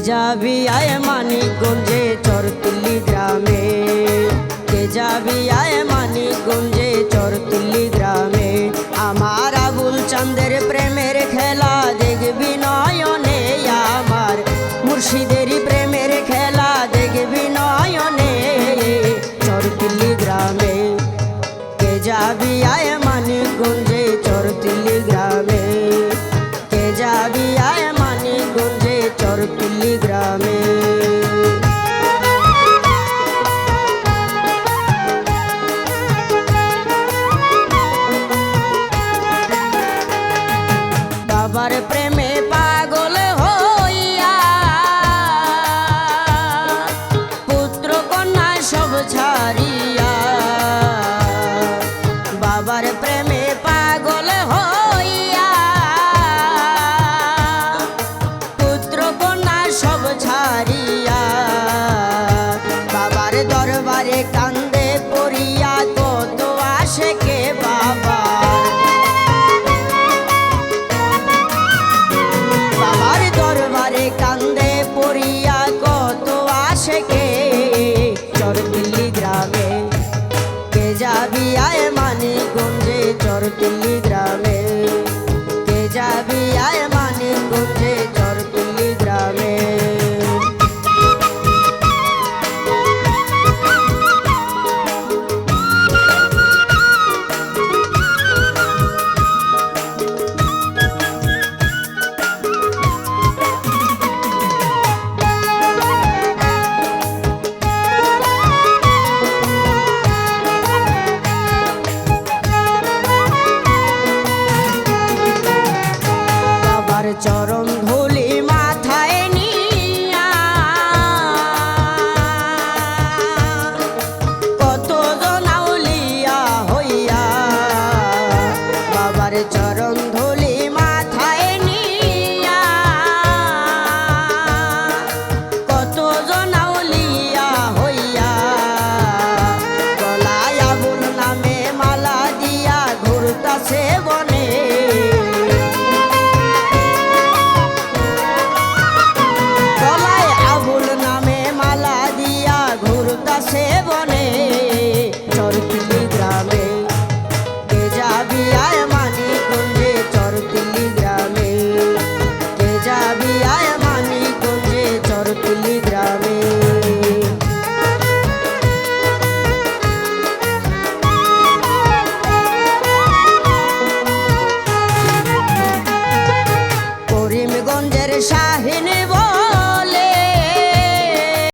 যাবি আয় মানিকগঞ্জে চরতুল্লি গ্রামে? কে যাবি আয় মানিকগঞ্জে চরতুল্লি গ্রামে? আমার আবুল চন্দের প্রেমের খেলা দেখবি নয়নে আমার মুর্শিদেরই গ্রামে ঝড় তুলি চরণ ধুলি মাথায় নিয়া। কত জনাউলিয়া হইয়া বাবার চরণ ধুলি মাথায় নিয়া। কত জনাউলিয়া হইয়া গলায় আগুন নামে মালা দিয়া ঘুরতাছে বনে।